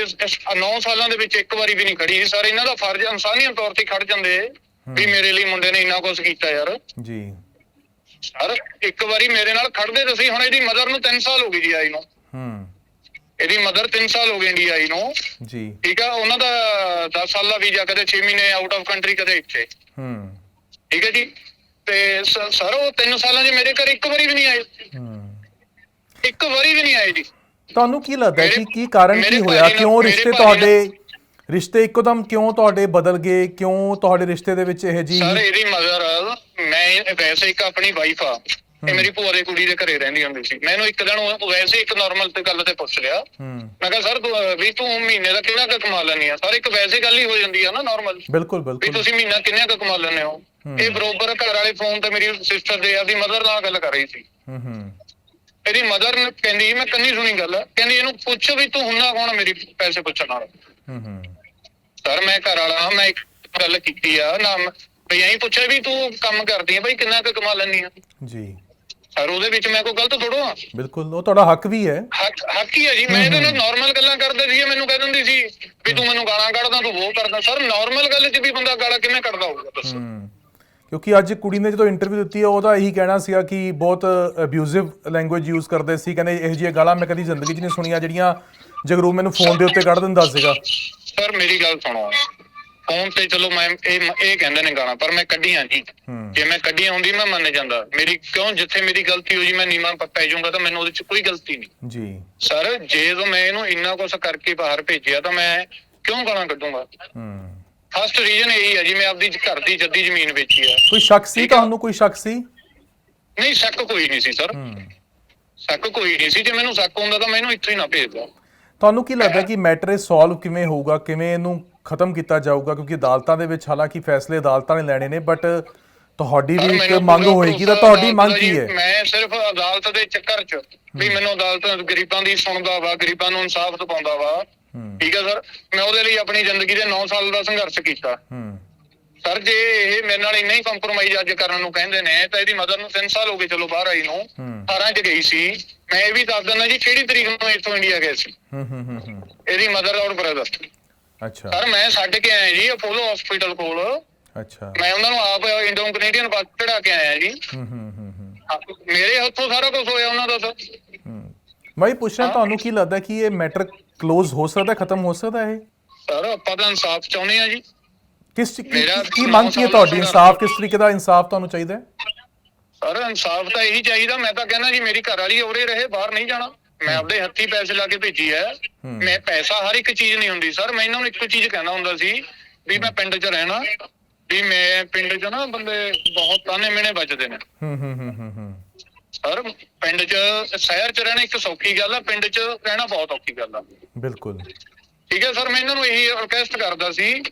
9 ਸਾਲਾਂ ਦੇ ਵਿੱਚ ਇੱਕ ਵਾਰੀ ਵੀ ਨਹੀਂ ਖੜੀ ਸਰ ਇਹਨਾਂ ਦਾ ਫਰਜ਼ ਇਨਸਾਨੀਅਤ ਤੌਰ ਤੇ ਖੜ ਜਾਂਦੇ ਵੀ ਮੇਰੇ ਲਈ ਮੁੰਡੇ ਨੇ ਇੰਨਾ ਕੁਝ ਕੀਤਾ ਯਾਰ। ਜੀ। ਸਰ ਇੱਕ ਵਾਰੀ ਮੇਰੇ ਨਾਲ ਖੜਦੇ ਤੁਸੀਂ ਹੁਣ ਇਹਦੀ ਮਦਰ ਨੂੰ 3 ਸਾਲ ਹੋ ਗਏ ਜੀ ਆਈ ਨੂੰ। ਹੂੰ। ਇਹਦੀ ਮਦਰ 3 ਸਾਲ ਹੋ ਗਏ ਇੰਡੀਆ ਆਈ ਨੂੰ। ਜੀ। ਠੀਕ ਆ ਉਹਨਾਂ ਦਾ 10 ਸਾਲ ਦਾ ਵੀਜ਼ਾ ਕਦੇ 6 ਮਹੀਨੇ ਆਊਟ ਆਫ ਕੰਟਰੀ ਕਦੇ ਇੱਥੇ। ਹੂੰ। ਠੀਕ ਹੈ ਜੀ? ਤੇ ਸਰ ਉਹ 3 ਸਾਲਾਂ 'ਚ ਮੇਰੇ ਘਰ ਇੱਕ ਵਾਰੀ ਵੀ ਨਹੀਂ ਆਏ। ਹੂੰ। ਇੱਕ ਵਾਰੀ ਵੀ ਨਹੀਂ ਆਏ ਜੀ। ਤੁਹਾਨੂੰ ਕੀ ਲੱਗਦਾ ਹੈ ਕਿ ਕੀ ਕਾਰਨ ਕੀ ਹੋਇਆ? ਕਿਉਂ ਰਿਸ਼ਤੇ ਤੁਹਾਡੇ ਰਿਸ਼ਤੇ ਇੱਕਦਮ ਕਿਉਂ ਤੁਹਾਡੇ ਬਦਲ ਗਏ? ਕਿਉਂ ਤੁਹਾਡੇ ਰਿਸ਼ਤੇ ਦੇ ਵਿੱਚ ਇਹ ਜੀ ਸਰ ਇਹਦੀ ਮਦਰ ਮੈਂ ਵੈਸੇ ਇੱਕ ਆਪਣੀ ਵਾਈਫ ਆ ਇਹ ਮੇਰੀ ਭੂਆ ਦੇ ਕੁੜੀ ਦੇ ਘਰੇ ਰਹਿੰਦੀ ਹੁੰਦੀ ਸੀ। ਮੈਨੂੰ ਇੱਕ ਦਿਨ ਉਹ ਵੈਸੇ ਇੱਕ ਨਾਰਮਲ ਤੇ ਗੱਲ ਤੇ ਪੁੱਛ ਲਿਆ। ਹੂੰ। ਮੈਂ ਕਿਹਾ ਸਰ ਤੂੰ, ਅਹ, ਵੀ ਤੂੰ ਮਹੀਨੇ ਦਾ ਕਿੰਨਾ ਕੁ ਕਮਾ ਲੈਂਦੀ ਆ? ਸਰ ਇੱਕ ਵੈਸੇ ਗੱਲ ਹੀ ਹੋ ਜਾਂਦੀ ਆ ਨਾ ਨਾਰਮਲ ਬਿਲਕੁਲ ਵੀ ਬਿਲਕੁਲ ਤੁਸੀਂ ਮਹੀਨਾ ਕਿੰਨਾ ਕੁ ਕਮਾ ਲੈਂਦੇ ਹੋ? ਇਹ ਬਰੋਬਰ ਘਰ ਵਾਲੇ ਫੋਨ ਤੇ ਮੇਰੀ ਸਿਸਟਰ ਦੇ ਆਪਦੀ ਮਦਰ ਨਾਲ ਗੱਲ ਕਰ ਰਹੀ ਸੀ। ਹੂੰ ਹੂੰ। ਇਹਦੀ ਮਦਰ ਨੇ ਕਹਿੰਦੀ ਮੈਂ ਕੰਨੀ ਸੁਣੀ ਗੱਲ ਕਹਿੰਦੀ ਇਹਨੂੰ ਪੁੱਛ ਵੀ ਤੂੰ ਹੁੰਨਾ ਕੌਣ ਆ ਮੇਰੀ ਪੈਸੇ ਪੁੱਛਣ ਨਾਲ? ਹੂੰ ਹੂੰ। ਸਰ ਮੈਂ ਘਰ ਵਾਲਾ ਮੈਂ ਇੱਕ ਗੱਲ ਕੀਤੀ ਆ ਨਾ ਬਈ ਐਂ ਪੁੱਛਿਆ ਵੀ ਤੂੰ ਕੰਮ ਕਰਦੀ ਆ ਬਈ ਕਿੰਨਾ ਕੁ ਕਮਾ ਲੈਂਦੀ ਆ? ਜੀ। ਸਰ ਉਹਦੇ ਵਿੱਚ ਮੈਂ ਕੋਈ ਗਲਤ ਥੋੜੋ ਆ? ਬਿਲਕੁਲ ਉਹ ਤੁਹਾਡਾ ਹੱਕ ਵੀ ਹੈ। ਹੱਕ ਹੱਕ ਹੀ ਆ ਜੀ ਮੈਂ ਇਹਦੇ ਨਾਲ ਨਾਰਮਲ ਗੱਲਾਂ ਕਰਦੇ ਸੀ ਮੈਨੂੰ ਕਹਿ ਦਿੰਦੀ ਸੀ ਵੀ ਤੂੰ ਮੈਨੂੰ ਗਾਲਾਂ ਕੱਢਦਾ ਤੂੰ ਉਹ ਕਰਦਾ। ਸਰ ਨਾਰਮਲ ਗੱਲ 'ਚ ਵੀ ਬੰਦਾ ਗਾਲਾਂ ਕਿਵੇਂ ਕੱਢਦਾ ਹੋਊਗਾ ਦੱਸੋ। ਹੂੰ ਕਿਉਂਕਿ ਅੱਜ ਕੁੜੀ ਨੇ ਜਦੋਂ ਇੰਟਰਵਿਊ ਦਿੱਤੀ ਹੈ ਉਹਦਾ ਇਹੀ ਕਹਿਣਾ ਸੀਗਾ ਕਿ ਬਹੁਤ ਅਬਿਊਜ਼ਿਵ ਲੈਂਗੁਏਜ ਯੂਜ਼ ਕਰਦੇ ਸੀ ਕਹਿੰਦੇ ਇਹੋ ਜਿਹੀਆਂ ਗਾਲਾਂ ਮੈਂ ਕਦੀ ਜ਼ਿੰਦਗੀ 'ਚ ਨਹੀਂ ਸੁਣੀਆਂ ਜਿਹੜੀਆਂ ਜਗਰੂ ਮੈਨੂੰ ਫੋਨ ਦੇ ਉੱਤੇ ਕੱਢ ਦਿੰਦਾ ਸੀਗਾ। ਸਰ ਮੇਰੀ ਗੱਲ ਸੁਣੋ। ਫੋਨ ਤੇ ਚਲੋ ਮੈਂ ਇਹ ਇਹ ਕਹਿੰਦੇ ਨੇ ਗਾਲਾਂ ਪਰ ਮੈਂ ਕੱਢੀਆਂ ਜੀ ਹੂੰ। ਜੇ ਮੈਂ ਕੱਢੀਆਂ ਹੁੰਦੀ ਮੈਂ ਮੰਨ ਜਾਂਦਾ। ਮੇਰੀ ਕਿਉਂ ਜਿੱਥੇ ਮੇਰੀ ਗਲਤੀ ਹੋ ਜੀ ਮੈਂ ਨੀਵਾਂ ਪ- ਜਾਊਂਗਾ ਤਾਂ ਮੈਨੂੰ ਉਹਦੇ 'ਚ ਕੋਈ ਗਲਤੀ ਨਹੀਂ। ਜੀ। ਸਰ ਜੇ ਤਾਂ ਮੈਂ ਇਹਨੂੰ ਇੰਨਾ ਕੁਛ ਕਰਕੇ ਬਾਹਰ ਭੇਜਿਆ ਤਾਂ ਮੈਂ ਕਿਉਂ ਗਾਲਾਂ ਕੱਢੂੰਗਾ? ਹੂੰ। ਫਸਟ ਰੀਜ਼ਨ ਇਹੀ ਹੈ ਜੀ ਮੈਂ ਆਪਦੀ ਘਰ ਦੀ ਜੱਦੀ ਜ਼ਮੀਨ ਵੇਚੀ ਆ। ਕੋਈ ਸ਼ੱਕ ਸੀ? ਠੀਕ ਆ। ਤੁਹਾਨੂੰ ਕੋਈ ਸ਼ੱਕ ਸੀ? ਨਹੀਂ ਸ਼ੱਕ ਕੋਈ ਨਹੀਂ ਸੀ ਸਰ ਹੂੰ। ਸ਼ੱਕ ਕੋਈ ਨਹੀਂ ਸੀ। ਜੇ ਮੈਨੂੰ ਸ਼ੱਕ ਹੁੰਦਾ ਤਾਂ ਮੈਨੂੰ ਇੱਥੇ ਹੀ ਨਾ ਭੇਜਦਾ ਤੁਹਾਨੂੰ ਕੀ ਲੱਗਦਾ ਕਿ ਮੈਟਰ ਇਹ ਸੋਲਵ ਕਿਵੇਂ ਹੋਊਗਾ? ਕਿਵੇਂ ਇਹਨੂੰ ਖਤਮ ਕੀਤਾ ਜਾਊਗਾ? ਕਿਉਂਕਿ ਅਦਾਲਤਾਂ ਦੇ ਵਿੱਚ ਹਾਲਾਂਕਿ ਫੈਸਲੇ ਅਦਾਲਤਾਂ ਨੇ ਲੈਣੇ ਨੇ ਬਟ ਤੁਹਾਡੀ ਵੀ ਇੱਕ ਮੰਗ ਹੋਏਗੀ ਤਾਂ ਤੁਹਾਡੀ ਮੰਗ ਕੀ ਹੈ? ਮੈਂ ਸਿਰਫ ਅਦਾਲਤ ਦੇ ਚੱਕਰ 'ਚ ਵੀ ਮੈਨੂੰ ਅਦਾਲਤ ਗਰੀਬਾਂ ਦੀ ਸੁਣਦਾ ਵਾ ਗਰੀਬਾਂ ਨੂੰ ਇਨਸਾਫ ਦਿਵਾਉਂਦਾ ਵਾ। ਠੀਕ ਹੈ ਸਰ ਮੈਂ ਉਹਦੇ ਲਈ ਆਪਣੀ ਜ਼ਿੰਦਗੀ ਦੇ 9 ਸਾਲ ਦਾ ਸੰਘਰਸ਼ ਕੀਤਾ। ਸਰ ਜੇ ਇਹ ਮੇਰੇ ਨਾਲ ਇੰਨਾ ਹੀ ਕੰਪਰੋਮਾਈਜ਼ ਅੱਜ ਕਰਨ ਨੂੰ ਕਹਿੰਦੇ ਨੇ ਤਾਂ ਇਹਦੀ ਮਦਰ ਨੂੰ 3 ਸਾਲ ਹੋ ਗਏ ਚਲੋ ਬਾਹਰ ਆਈ ਨੂੰ। ਹੂੰ। 18 ਚ ਗਈ ਸੀ। ਮੈਂ ਇਹ ਵੀ ਦੱਸ ਦਿੰਦਾ ਜੀ ਕਿਹੜੀ ਤਰੀਕ ਨੂੰ ਇੱਥੋਂ ਇੰਡੀਆ ਗਏ ਸੀ? ਹੂੰ ਹੂੰ ਹੂੰ ਹੂੰ। ਇਹਦੀ ਮਦਰ ਔਰ ਬ੍ਰਦਰ ਅੱਛਾ। ਸਰ ਮੈਂ ਛੱਡ ਕੇ ਆਇਆ ਜੀ ਅਪੋਲੋ ਹਸਪੀਟਲ ਕੋਲ। ਅੱਛਾ। ਮੈਂ ਉਹਨਾਂ ਨੂੰ ਆਪ ਇੰਡੋ ਕੈਨੇਡੀਅਨ ਬੱਸ ਚੜਾ ਕੇ ਆਇਆ ਜੀ। ਹੂੰ ਹੂੰ ਹੂੰ ਹੂੰ। ਮੇਰੇ ਹੱਥੋਂ ਸਾਰਾ ਕੁਝ ਹੋਇਆ ਉਹਨਾਂ ਦਾ ਸਰ। ਹੂੰ। ਮੈਂ ਪੁੱਛਣਾ ਤੁਹਾਨੂੰ ਕੀ ਲੱਗਦਾ ਕਿ ਇਹ ਮੈਟਰ ক্লোਜ਼ ਹੋ ਸਕਦਾ ਖਤਮ ਹੋ ਸਕਦਾ ਇਹ? ਸਰ ਆਪਾਂ ਤਾਂ ਇਨਸਾਫ ਚਾਹੁੰਦੇ ਆ ਜੀ। ਕਿਸ ਕੀ- ਮੰਗ ਕੀ ਹੈ ਤੁਹਾਡੀ? ਇਨਸਾਫ ਕਿਸ ਤਰੀਕੇ ਦਾ ਇਨਸਾਫ ਤੁਹਾਨੂੰ ਚਾਹੀਦਾ ਹੈ? ਸਰ ਇਨਸਾਫ ਤਾਂ ਇਹੀ ਚਾਹੀਦਾ ਮੈਂ ਤਾਂ ਕਹਿੰਦਾ ਜੀ ਮੇਰੀ ਘਰ ਵਾਲੀ ਉਰੇ ਰਹੇ ਬਾਹਰ ਨਹੀਂ ਜਾਣਾ। ਮੈਂ ਆਪਦੇ ਹੱਥੀ ਪੈਸੇ ਲਾ ਕੇ ਭੇਜੀ ਹੈ। ਮੈਂ ਪੈਸਾ ਹਰ ਇੱਕ ਚੀਜ਼ ਨਹੀਂ ਹੁੰਦੀ ਸਰ। ਮੈਂ ਇਹਨਾਂ ਨੂੰ ਇੱਕੋ ਚੀਜ਼ ਕਹਿੰਦਾ ਹੁੰਦਾ ਸੀ ਵੀ ਮੈਂ ਪਿੰਡ 'ਚ ਰਹਿਣਾ ਵੀ ਮੈਂ ਪਿੰਡ 'ਚ ਨਾ ਬੰਦੇ ਬਹੁਤ ਤਾਨੇ ਮਿਹਣੇ ਵੱਜਦੇ ਨੇ। ਹੂੰ ਹੂੰ ਹੂੰ ਹੂੰ ਹੂੰ। ਸਰ ਪਿੰਡ 'ਚ ਸ਼ਹਿਰ 'ਚ ਰਹਿਣਾ ਇੱਕ ਸੌਖੀ ਗੱਲ ਆ ਪਿੰਡ 'ਚ ਰਹਿਣਾ ਬਹੁਤ ਔਖੀ ਗੱਲ ਆ। ਬਿਲਕੁਲ। ਠੀਕ ਹੈ ਸਰ। ਮੈਂ ਇਹਨਾਂ ਨੂੰ ਇਹੀ ਰਿਕਵੈਸਟ ਕਰਦਾ ਸੀ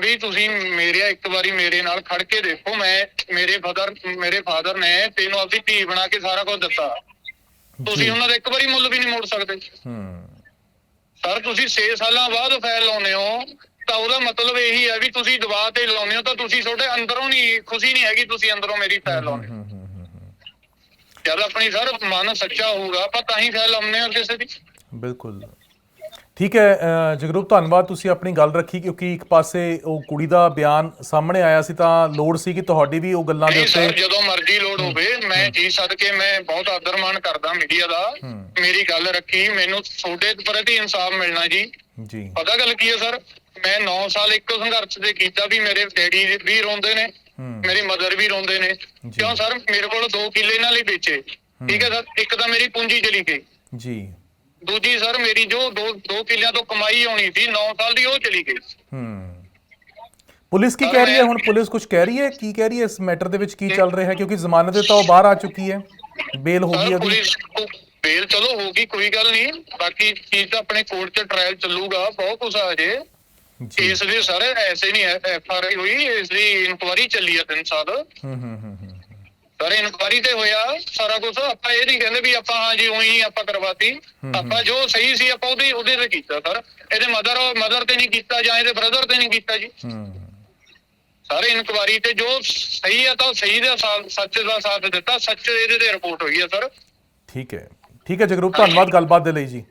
ਵੀ ਤੁਸੀਂ ਮੇਰੇ ਇੱਕ ਵਾਰੀ ਮੇਰੇ ਨਾਲ ਖੜ ਕੇ ਦੇਖੋ ਮੈਂ ਮੇਰੇ ਫਾਦਰ ਮੇਰੇ ਫਾਦਰ ਨੇ ਤੈਨੂੰ ਆਪਦੀ ਧੀ ਬਣਾ ਕੇ ਸਾਰਾ ਕੁਝ ਦਿੱਤਾ। ਤੁਸੀਂ ਉਹਨਾਂ ਦਾ ਇੱਕ ਵਾਰੀ ਮੁੱਲ ਵੀ ਨਹੀਂ ਮੋੜ ਸਕਦੇ। ਹੂੰ। ਸਰ ਤੁਸੀਂ 6 ਸਾਲਾਂ ਬਾਅਦ ਫੈਲ ਲਾਉਨੇ ਹੋ ਤਾਂ ਉਹਦਾ ਮਤਲਬ ਇਹੀ ਹੈ ਵੀ ਤੁਸੀਂ ਦਬਾ ਤੇ ਲਾਉਨੇ ਹੋ ਤਾਂ ਤੁਸੀਂ ਤੁਹਾਡੇ ਅੰਦਰੋਂ ਨਹੀਂ ਖੁਸ਼ੀ ਨਹੀਂ ਹੈਗੀ ਤੁਸੀਂ ਅੰਦਰੋਂ ਮੇਰੀ ਫੈਲ ਲਾਉਨੇ ਹੋ। ਜਦ ਆਪਣੀ ਸਰ ਮਨ ਸੱਚਾ ਹੋਊਗਾ ਆਪਾਂ ਤਾਂ ਹੀ ਫੈਲ ਲਾਉਨੇ ਹੋ ਕਿਸੇ ਦੀ। ਬਿਲਕੁਲ। ਠੀਕ ਹੈ ਜਗਰੂਪ ਧੰਨਵਾਦ ਤੁਸੀਂ ਆਪਣੀ ਗੱਲ ਰੱਖੀ ਕਿਉਂਕਿ ਇੱਕ ਪਾਸੇ ਉਹ ਕੁੜੀ ਦਾ ਬਿਆਨ ਸਾਹਮਣੇ ਆਇਆ ਸੀ ਤਾਂ ਲੋੜ ਸੀ ਕਿ ਤੁਹਾਡੀ ਵੀ ਉਹ ਗੱਲਾਂ ਦੇ ਉੱਤੇ ਜਦੋਂ ਮਰਜ਼ੀ ਲੋਡ ਹੋਵੇ ਮੈਂ ਜੀ ਸਦਕੇ ਮੈਂ ਬਹੁਤ ਆਦਰਮਾਨ ਕਰਦਾ ਮੀਡੀਆ ਦਾ। ਮੇਰੀ ਗੱਲ ਰੱਖੀ ਮੈਨੂੰ ਤੁਹਾਡੇ ਪ੍ਰਤੀ ਇਨਸਾਫ ਮਿਲਣਾ ਜੀ। ਜੀ। ਪਤਾ ਗੱਲ ਕੀ ਹੈ ਸਰ ਮੈਂ 9 ਸਾਲ ਇੱਕੋ ਸੰਘਰਸ਼ ਦੇ ਕੀਤਾ ਵੀ ਮੇਰੇ ਡੈਡੀ ਵੀ ਰੋਂਦੇ ਨੇ ਮੇਰੀ ਮਦਰ ਵੀ ਰੋਂਦੇ ਨੇ। ਕਿਉਂ ਸਰ ਮੇਰੇ ਕੋਲ 2 ਕਿੱਲੇ ਨਾਲ ਹੀ ਵੇਚੇ। ਠੀਕ ਹੈ ਸਰ ਇੱਕ ਤਾਂ ਮੇਰੀ ਪੂੰਜੀ ਚਲੀ ਗਈ। ਜੀ। ਦੂਜੀ ਸਰ ਮੇਰੀ ਜੋ 2 2 ਕਿੱਲਿਆਂ ਤੋਂ ਕਮਾਈ ਹੋਣੀ ਸੀ 9 ਸਾਲ ਦੀ ਉਹ ਚਲੀ ਗਈ। ਹੂੰ। ਪੁਲਿਸ ਕੀ ਕਹਿ ਰਹੀ ਹੈ ਹੁਣ? ਪੁਲਿਸ ਕੁਝ ਕਹਿ ਰਹੀ ਹੈ? ਕੀ ਕਹਿ ਰਹੀ ਹੈ ਇਸ ਮੈਟਰ ਦੇ ਵਿੱਚ ਕੀ ਚੱਲ ਰਿਹਾ ਹੈ? ਕਿਉਂਕਿ ਜ਼ਮਾਨਤ ਤੇ ਤਾਂ ਉਹ ਬਾਹਰ ਆ ਚੁੱਕੀ ਹੈ। ਬੇਲ ਹੋ ਗਈ ਉਹਦੀ ਬੇਲ ਚਲੋ ਹੋਗੀ ਕੋਈ ਗੱਲ ਨਹੀਂ। ਬਾਕੀ ਚੀਜ਼ ਤਾਂ ਆਪਣੇ ਕੋਰਟ 'ਚ ਟ੍ਰਾਇਲ ਚੱਲੂਗਾ ਬਹੁਤ ਕੁਝ ਆ ਜੇ। ਇਸ ਦੀ ਸਰ ਐਸੇ ਨਹੀਂ ਐਫ ਆਰ ਆਈ ਹੋਈ ਇਸ ਦੀ ਇਨਕੁਆਰੀ ਚੱਲੀ ਆ ਤਿੰਨ ਸਾਲ। ਹੂੰ ਹੂੰ ਹੂੰ ਹੂੰ। ਸਰ ਇਨਕੁਆਰੀ ਤੇ ਹੋਇਆ ਸਾਰਾ ਕੁਝ ਆਪਾਂ ਇਹ ਨਹੀਂ ਕਹਿੰਦੇ ਵੀ ਆਪਾਂ ਹਾਂ ਜੀ ਉਹੀ ਆਪਾਂ ਕਰਵਾਤੀ। ਆਪਾਂ ਜੋ ਸਹੀ ਸੀ ਆਪਾਂ ਉਹਦੇ ਉਹਦੇ ਤੇ ਕੀਤਾ ਸਰ। ਇਹਦੇ ਮਦਰ ਮਦਰ ਤੇ ਨਹੀਂ ਕੀਤਾ ਜਾਂ ਇਹਦੇ ਬ੍ਰਦਰ ਤੇ ਨਹੀਂ ਕੀਤਾ ਜੀ। ਸਾਰੇ ਇਨਕੁਆਰੀ ਤੇ ਜੋ ਸਹੀ ਹੈ ਤਾਂ ਸਹੀ ਦਾ ਸਾਥ ਸੱਚ ਦਾ ਸਾਥ ਦਿੱਤਾ। ਸੱਚ ਇਹਦੇ ਤੇ ਰਿਪੋਰਟ ਹੋਈ ਹੈ ਸਰ। ਠੀਕ ਹੈ। ਠੀਕ ਹੈ ਜਗਰੂਪ ਧੰਨਵਾਦ ਗੱਲਬਾਤ ਦੇ ਲਈ ਜੀ।